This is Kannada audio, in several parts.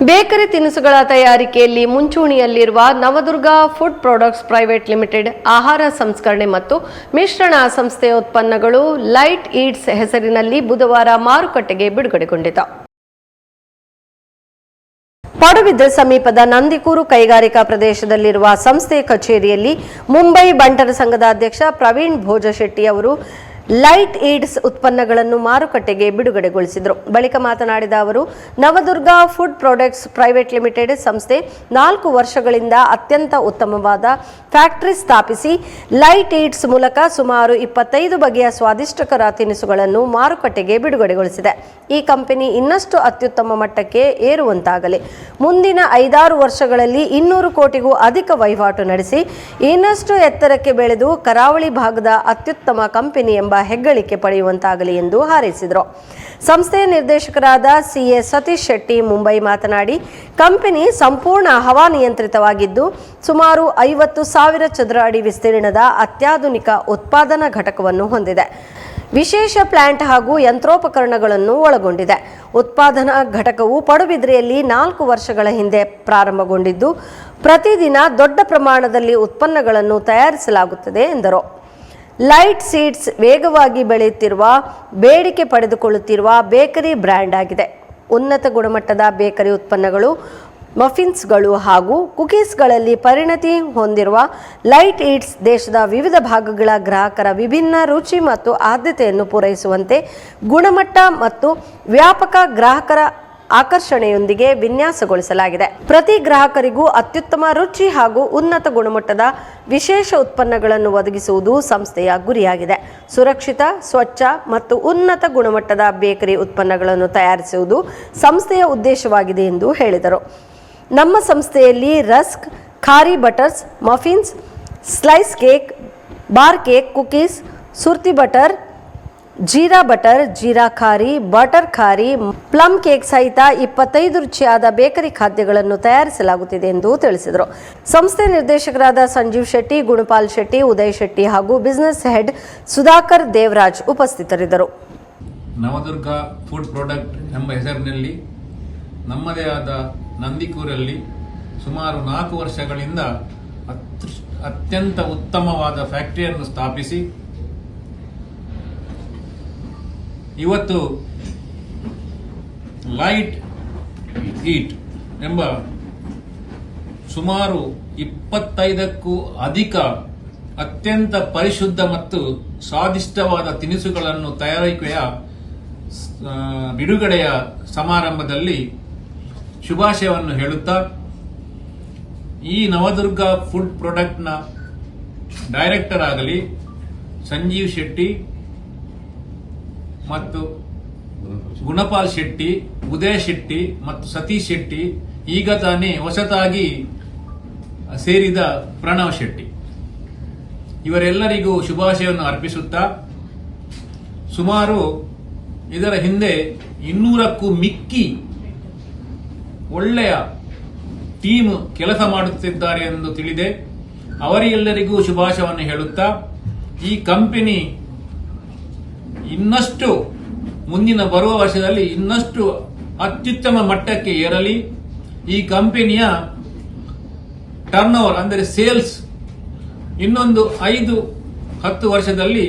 ಬೇಕರಿ ತಿನಿಸುಗಳ ತಯಾರಿಕೆಯಲ್ಲಿ ಮುಂಚೂಣಿಯಲ್ಲಿರುವ Navadurga food products private limited ಆಹಾರ ಸಂಸ್ಕರಣೆ ಮತ್ತು ಮಿಶ್ರಣ ಸಂಸ್ಥೆಯ ಉತ್ಪನ್ನಗಳು ಲೈಟ್ ಈಟ್ಸ್ ಹೆಸರಿನಲ್ಲಿ ಬುಧವಾರ ಮಾರುಕಟ್ಟೆಗೆ ಬಿಡುಗಡೆಗೊಂಡಿತು ಪಡುಬಿದ್ರೆ ಸಮೀಪದ ನಂದಿಕೂರು ಕೈಗಾರಿಕಾ ಪ್ರದೇಶದಲ್ಲಿರುವ ಸಂಸ್ಥೆ ಕಚೇರಿಯಲ್ಲಿ ಮುಂಬೈ ಬಂಟರ ಸಂಘದ ಅಧ್ಯಕ್ಷ ಪ್ರವೀಣ್ ಭೋಜಶೆಟ್ಟಿ ಅವರು ಲೈಟ್ ಈಡ್ಸ್ ಉತ್ಪನ್ನಗಳನ್ನು ಮಾರುಕಟ್ಟೆಗೆ ಬಿಡುಗಡೆಗೊಳಿಸಿದರು. ಬಳಿಕ ಮಾತನಾಡಿದ ಅವರು, Navadurga food products private limited ಸಂಸ್ಥೆ ನಾಲ್ಕು ವರ್ಷಗಳಿಂದ ಅತ್ಯಂತ ಉತ್ತಮವಾದ ಫ್ಯಾಕ್ಟರಿ ಸ್ಥಾಪಿಸಿ ಲೈಟ್ ಏಡ್ಸ್ ಮೂಲಕ ಸುಮಾರು ಇಪ್ಪತ್ತೈದು ಬಗೆಯ ಸ್ವಾದಿಷ್ಟಕರ ತಿನಿಸುಗಳನ್ನು ಮಾರುಕಟ್ಟೆಗೆ ಬಿಡುಗಡೆಗೊಳಿಸಿದೆ. ಈ ಕಂಪನಿ ಇನ್ನಷ್ಟು ಅತ್ಯುತ್ತಮ ಮಟ್ಟಕ್ಕೆ ಏರುವಂತಾಗಲಿ. ಮುಂದಿನ ಐದಾರು ವರ್ಷಗಳಲ್ಲಿ ಇನ್ನೂರು ಕೋಟಿಗೂ ಅಧಿಕ ವಹಿವಾಟು ನಡೆಸಿ, ಇನ್ನಷ್ಟು ಎತ್ತರಕ್ಕೆ ಬೆಳೆದು ಕರಾವಳಿ ಭಾಗದ ಅತ್ಯುತ್ತಮ ಕಂಪನಿ ಎಂಬ ಹೆಗ್ಗಳಿಕೆ ಪಡೆಯುವಂತಾಗಲಿ ಎಂದು ಹಾರೈಸಿದರು. ಸಂಸ್ಥೆಯ ನಿರ್ದೇಶಕರಾದ ಸಿಎ ಸತೀಶ್ ಶೆಟ್ಟಿ ಮುಂಬೈ ಮಾತನಾಡಿ, ಕಂಪನಿ ಸಂಪೂರ್ಣ ಹವಾನಿಯಂತ್ರಿತವಾಗಿದ್ದು ಸುಮಾರು ಐವತ್ತು ಸಾವಿರ ಚದರ ಅಡಿ ವಿಸ್ತೀರ್ಣದ ಅತ್ಯಾಧುನಿಕ ಉತ್ಪಾದನಾ ಘಟಕವನ್ನು ಹೊಂದಿದೆ. ವಿಶೇಷ ಪ್ಲಾಂಟ್ ಹಾಗೂ ಯಂತ್ರೋಪಕರಣಗಳನ್ನು ಒಳಗೊಂಡಿದೆ. ಉತ್ಪಾದನಾ ಘಟಕವು ಪಡುಬಿದ್ರೆಯಲ್ಲಿ ನಾಲ್ಕು ವರ್ಷಗಳ ಹಿಂದೆ ಪ್ರಾರಂಭಗೊಂಡಿದ್ದು, ಪ್ರತಿದಿನ ದೊಡ್ಡ ಪ್ರಮಾಣದಲ್ಲಿ ಉತ್ಪನ್ನಗಳನ್ನು ತಯಾರಿಸಲಾಗುತ್ತದೆ ಎಂದರು. ಲೈಟ್ ಸೀಡ್ಸ್ ವೇಗವಾಗಿ ಬೆಳೆಯುತ್ತಿರುವ, ಬೇಡಿಕೆ ಪಡೆದುಕೊಳ್ಳುತ್ತಿರುವ ಬೇಕರಿ ಬ್ರ್ಯಾಂಡ್ ಆಗಿದೆ. ಉನ್ನತ ಗುಣಮಟ್ಟದ ಬೇಕರಿ ಉತ್ಪನ್ನಗಳು, ಮಫಿನ್ಸ್ಗಳು ಹಾಗೂ ಕುಕೀಸ್ಗಳಲ್ಲಿ ಪರಿಣತಿ ಹೊಂದಿರುವ ಲೈಟ್ ಈಟ್ಸ್ ದೇಶದ ವಿವಿಧ ಭಾಗಗಳ ಗ್ರಾಹಕರ ವಿಭಿನ್ನ ರುಚಿ ಮತ್ತು ಆದ್ಯತೆಯನ್ನು ಪೂರೈಸುವಂತೆ ಗುಣಮಟ್ಟ ಮತ್ತು ವ್ಯಾಪಕ ಗ್ರಾಹಕರ ಆಕರ್ಷಣೆಯೊಂದಿಗೆ ವಿನ್ಯಾಸಗೊಳಿಸಲಾಗಿದೆ. ಪ್ರತಿ ಗ್ರಾಹಕರಿಗೂ ಅತ್ಯುತ್ತಮ ರುಚಿ ಹಾಗೂ ಉನ್ನತ ಗುಣಮಟ್ಟದ ವಿಶೇಷ ಉತ್ಪನ್ನಗಳನ್ನು ಒದಗಿಸುವುದು ಸಂಸ್ಥೆಯ ಗುರಿಯಾಗಿದೆ. ಸುರಕ್ಷಿತ, ಸ್ವಚ್ಛ ಮತ್ತು ಉನ್ನತ ಗುಣಮಟ್ಟದ ಬೇಕರಿ ಉತ್ಪನ್ನಗಳನ್ನು ತಯಾರಿಸುವುದು ಸಂಸ್ಥೆಯ ಉದ್ದೇಶವಾಗಿದೆ ಎಂದು ಹೇಳಿದರು. ನಮ್ಮ ಸಂಸ್ಥೆಯಲ್ಲಿ rusk, khari butters, muffins, slice cake, bar cake, cookies, Surti butter jeera butter, jeera khari, butter khari, plum cake ಸಹಿತ ಇಪ್ಪತ್ತೈದು ರುಚಿಯಾದ ಬೇಕರಿ ಖಾದ್ಯಗಳನ್ನು ತಯಾರಿಸಲಾಗುತ್ತಿದೆ ಎಂದು ತಿಳಿಸಿದರು. ಸಂಸ್ಥೆ ನಿರ್ದೇಶಕರಾದ ಸಂಜೀವ್ ಶೆಟ್ಟಿ, ಗುಣಪಾಲ್ ಶೆಟ್ಟಿ, ಉದಯ್ ಶೆಟ್ಟಿ ಹಾಗೂ ಬಿಸಿನೆಸ್ ಹೆಡ್ ಸುಧಾಕರ್ ದೇವರಾಜ್ ಉಪಸ್ಥಿತರಿದ್ದರು. ನವದುರ್ಗ ಫುಡ್ ಪ್ರಾಡಕ್ಟ್ ಎಂಬ ಹೆಸರಿನಲ್ಲಿ ನಮ್ಮದೇ ಆದ ನಂದಿಕೂರಲ್ಲಿ ಸುಮಾರು ನಾಲ್ಕು ವರ್ಷಗಳಿಂದ ಅತ್ಯಂತ ಉತ್ತಮವಾದ ಫ್ಯಾಕ್ಟರಿಯನ್ನು ಸ್ಥಾಪಿಸಿ ಇವತ್ತು ಲೈಟ್ ಈಟ್ ಎಂಬ ಸುಮಾರು ಇಪ್ಪತ್ತೈದಕ್ಕೂ ಅಧಿಕ ಅತ್ಯಂತ ಪರಿಶುದ್ಧ ಮತ್ತು ಸ್ವಾದಿಷ್ಟವಾದ ತಿನಿಸುಗಳನ್ನು ತಯಾರಿಕೆಯ ಬಿಡುಗಡೆಯ ಸಮಾರಂಭದಲ್ಲಿ ಶುಭಾಶಯವನ್ನು ಹೇಳುತ್ತಾ, ಈ ನವದುರ್ಗ ಫುಡ್ ಪ್ರಾಡಕ್ಟ್ನ ಡೈರೆಕ್ಟರ್ ಆಗಲಿ ಸಂಜೀವ್ ಶೆಟ್ಟಿ ಮತ್ತು ಗುಣಪಾಲ್ ಶೆಟ್ಟಿ, ಉದಯ ಶೆಟ್ಟಿ ಮತ್ತು ಸತೀಶ್ ಶೆಟ್ಟಿ, ಈಗ ತಾನೇ ಹೊಸತಾಗಿ ಸೇರಿದ ಪ್ರಣವ್ ಶೆಟ್ಟಿ. ಇವರೆಲ್ಲರಿಗೂ ಶುಭಾಶಯವನ್ನು ಅರ್ಪಿಸುತ್ತಾ, ಸುಮಾರು ಇದರ ಹಿಂದೆ ಇನ್ನೂರಕ್ಕೂ ಮಿಕ್ಕಿ ಒಳ್ಳೆಯ ಟೀಮ್ ಕೆಲಸ ಮಾಡುತ್ತಿದ್ದಾರೆ ಎಂದು ತಿಳಿದೆ. ಅವರೆಲ್ಲರಿಗೂ ಶುಭಾಶಯವನ್ನು ಹೇಳುತ್ತಾ, ಈ ಕಂಪನಿ ಇನ್ನಷ್ಟು ಮುಂದಿನ ಬರುವ ವರ್ಷದಲ್ಲಿ ಇನ್ನಷ್ಟು ಅತ್ಯುತ್ತಮ ಮಟ್ಟಕ್ಕೆ ಏರಲಿ. ಈ ಕಂಪನಿಯ ಟರ್ನ್ ಓವರ್ ಅಂದರೆ ಸೇಲ್ಸ್ ಇನ್ನೊಂದು ಐದು, ಹತ್ತು ವರ್ಷದಲ್ಲಿ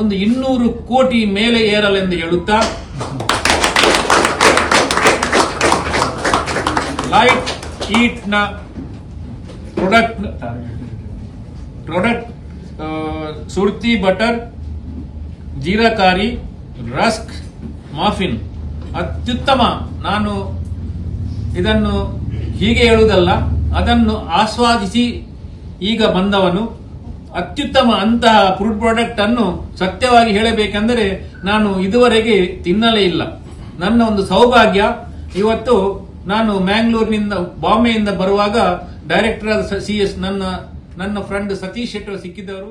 ಒಂದು ಇನ್ನೂರು ಕೋಟಿ ಮೇಲೆ ಏರಲೆಂದು ಹೇಳುತ್ತಾ. ಲೈಟ್ ಈಟ್ನ product product Surti butter ಜೀರಾಕಾರಿ, rusk, muffin. ಅತ್ಯುತ್ತಮ. ನಾನು ಇದನ್ನು ಹೀಗೆ ಹೇಳುವುದಲ್ಲ, ಅದನ್ನು ಆಸ್ವಾದಿಸಿ ಈಗ ಬಂದವನು. ಅತ್ಯುತ್ತಮ ಅಂತಹ ಫುಡ್ ಪ್ರಾಡಕ್ಟ್ ಅನ್ನು ಸತ್ಯವಾಗಿ ಹೇಳಬೇಕೆಂದರೆ ನಾನು ಇದುವರೆಗೆ ತಿನ್ನಲೇ ಇಲ್ಲ. ನನ್ನ ಒಂದು ಸೌಭಾಗ್ಯ, ಇವತ್ತು ನಾನು ಮ್ಯಾಂಗ್ಳೂರಿನಿಂದ, ಬಾಂಬೆಯಿಂದ ಬರುವಾಗ ಡೈರೆಕ್ಟರ್ ಸಿ ಎಸ್ ನನ್ನ ನನ್ನ ಫ್ರೆಂಡ್ ಸತೀಶ್ ಶೆಟ್ಟರ್ ಸಿಕ್ಕಿದವರು.